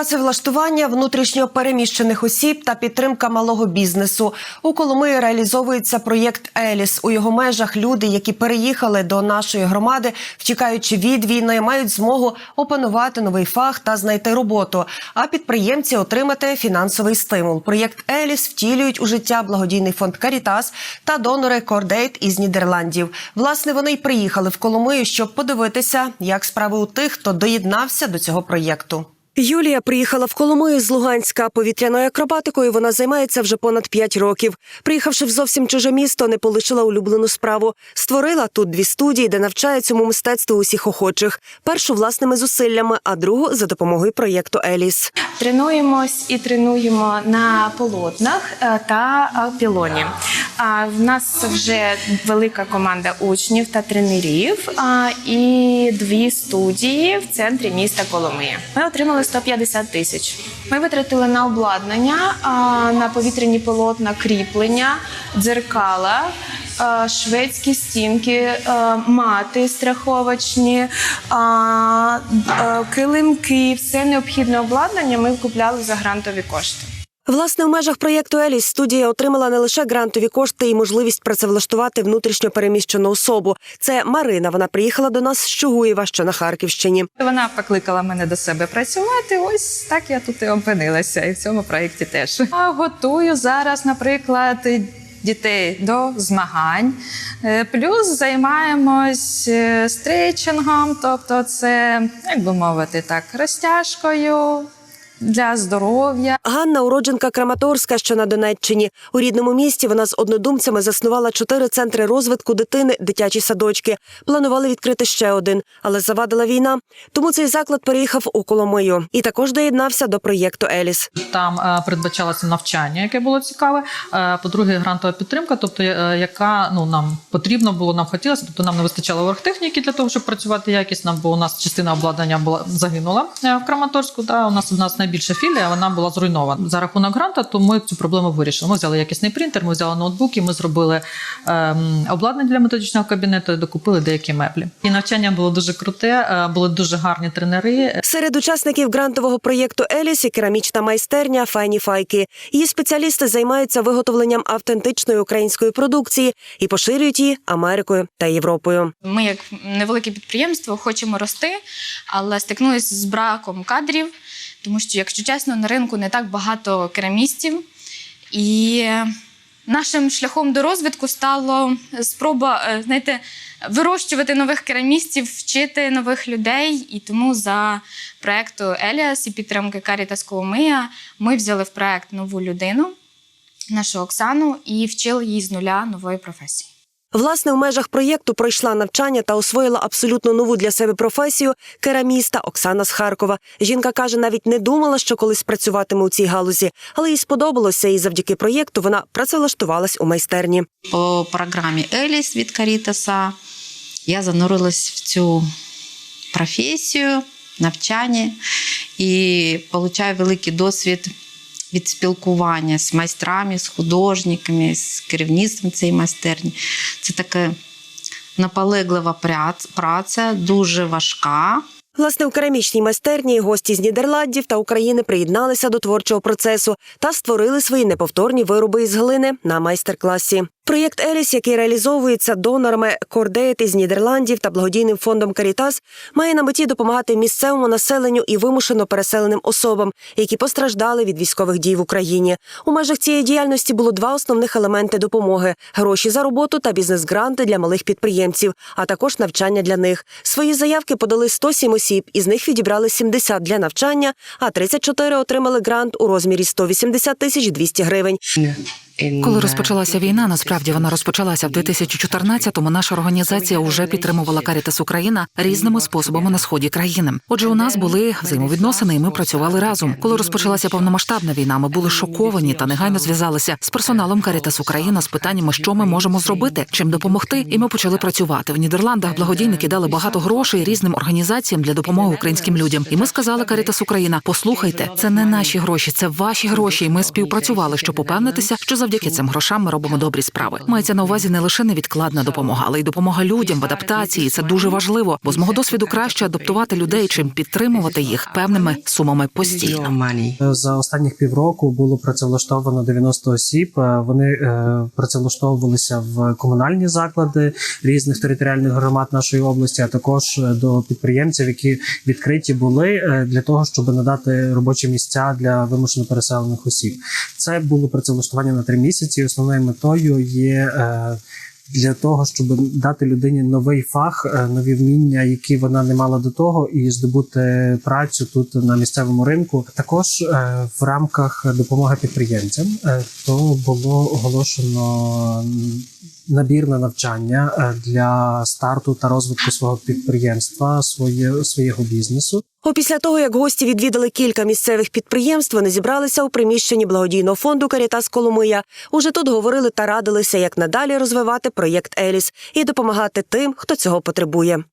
Працевлаштування внутрішньо переміщених осіб та підтримка малого бізнесу у Коломиї реалізовується проєкт Еліс. У його межах люди, які переїхали до нашої громади, втікаючи від війни, мають змогу опанувати новий фах та знайти роботу. А підприємці отримати фінансовий стимул. Проєкт Еліс втілюють у життя благодійний фонд Карітас та донори Кордейт із Нідерландів. Власне, вони й приїхали в Коломию, щоб подивитися, як справи у тих, хто доєднався до цього проєкту. Юлія приїхала в Коломию з Луганська. Повітряною акробатикою вона займається вже понад п'ять років. Приїхавши в зовсім чуже місто, не полишила улюблену справу. Створила тут дві студії, де навчає цьому мистецтву усіх охочих. Першу власними зусиллями, а другу за допомогою проєкту Еліс. Тренуємось і тренуємо на полотнах е, та пілоні. А в нас вже велика команда учнів та тренерів а, дві студії в центрі міста Коломия. Ми отримали 150 тисяч. Ми витратили на обладнання, на повітряні полотна, кріплення, дзеркала. Шведські стінки, мати страховочні, килимки, все необхідне обладнання ми купляли за грантові кошти. Власне, в межах проєкту Еліс студія отримала не лише грантові кошти і можливість працевлаштувати внутрішньо переміщену особу. Це Марина. Вона приїхала до нас з Чугуєва, що на Харківщині. Вона покликала мене до себе працювати. Ось так я тут і опинилася, і в цьому проєкті теж. А готую зараз, наприклад, дітей до змагань. Е, Плюс займаємось е, стрейчингом, тобто це, як би мовити, так, розтяжкою для здоров'я. Ганна уродженка Краматорська, що на Донеччині. У рідному місті вона з однодумцями заснувала чотири центри розвитку дитини, дитячі садочки. Планували відкрити ще один, але завадила війна. Тому цей заклад переїхав у Коломию і також доєднався до проєкту Еліс. Там е, передбачалося навчання, яке було цікаве. Е, По-друге, грантова підтримка, тобто е, яка ну нам потрібно було, нам хотілося, тобто нам не вистачало оргтехніки для того, щоб працювати якісно, бо у нас частина обладнання була загинула е, в Краматорську. Да, у нас у нас найбільша філія, вона була зруйнована за рахунок гранта. То ми цю проблему вирішили. Ми взяли якісний принтер, ми взяли ноутбуки, ми зробили ем, обладнання для методичного кабінету і докупили деякі меблі. І навчання було дуже круте, е, були дуже гарні тренери. Серед учасників грантового проєкту Еліс і керамічна майстерня Файні Файки. Її спеціалісти займаються виготовленням автентичної української продукції і поширюють її Америкою та Європою. Ми, як невелике підприємство, хочемо рости, але стикнулися з браком кадрів, тому що, якщо чесно, на ринку не так багато керамістів. І нашим шляхом до розвитку стало спроба, е, знаєте, вирощувати нових керамістів, вчити нових людей. І тому за проекту Еліас і підтримки Caritas Коломия ми взяли в проект нову людину, нашу Оксану, і вчили її з нуля нової професії. Власне, в межах проєкту пройшла навчання та освоїла абсолютно нову для себе професію кераміста Оксана з Харкова. Жінка каже, навіть не думала, що колись працюватиме у цій галузі, але їй сподобалося, і завдяки проєкту вона працевлаштувалась у майстерні. по програмі Еліс від Карітаса. Я занурилась в цю професію, навчання і отримую великий досвід від спілкування з майстрами, з художниками, з керівництвом цієї майстерні. Це така наполеглива праця, дуже важка. Власне, у керамічній майстерні гості з Нідерландів та України приєдналися до творчого процесу та створили свої неповторні вироби із глини на майстер-класі. Проєкт Еліс, який реалізовується донорами Кордейт із Нідерландів та благодійним фондом Карітас, має на меті допомагати місцевому населенню і вимушено переселеним особам, які постраждали від військових дій в Україні. У межах цієї діяльності було два основних елементи допомоги: гроші за роботу та бізнес-гранти для малих підприємців, а також навчання для них. Свої заявки подали 107 осіб, із них відібрали 70 для навчання, а 34 отримали грант у розмірі 180 тисяч 200 гривень. Коли розпочалася війна, насправді вона розпочалася в 2014-му. Наша організація вже підтримувала Карітас Україна різними способами на сході країни. Отже, у нас були взаємовідносини, і ми працювали разом. Коли розпочалася повномасштабна війна, ми були шоковані та негайно зв'язалися з персоналом Карітас Україна з питаннями, що ми можемо зробити, чим допомогти. І ми почали працювати в Нідерландах. Благодійники дали багато грошей різним організаціям для допомоги українським людям. І ми сказали Карітас Україна: послухайте, це не наші гроші, це ваші гроші. І ми співпрацювали, щоб упевнитися, що завдяки завдяки цим грошам ми робимо добрі справи. Мається на увазі не лише невідкладна допомога, але й допомога людям в адаптації. Це дуже важливо, бо з мого досвіду краще адаптувати людей, чим підтримувати їх певними сумами постійно. За останніх півроку було працевлаштовано 90 осіб. Е, Вони е, працевлаштовувалися в комунальні заклади різних територіальних громад нашої області, а також е, до підприємців, які відкриті були для того, щоб надати робочі місця для вимушено переселених осіб. Це було працевлаштування на три місяці. Основною метою є. е, Для того щоб дати людині новий фах, е, нові вміння, які вона не мала до того, і здобути працю тут на місцевому ринку. Також е, в рамках допомоги підприємцям то було оголошено набір на навчання е, для старту та розвитку свого підприємства, своє, свого бізнесу. Опісля того, як гості відвідали кілька місцевих підприємств, вони зібралися у приміщенні благодійного фонду Карітас Коломия. Уже тут говорили та радилися, як надалі розвивати проєкт Еліс і допомагати тим, хто цього потребує.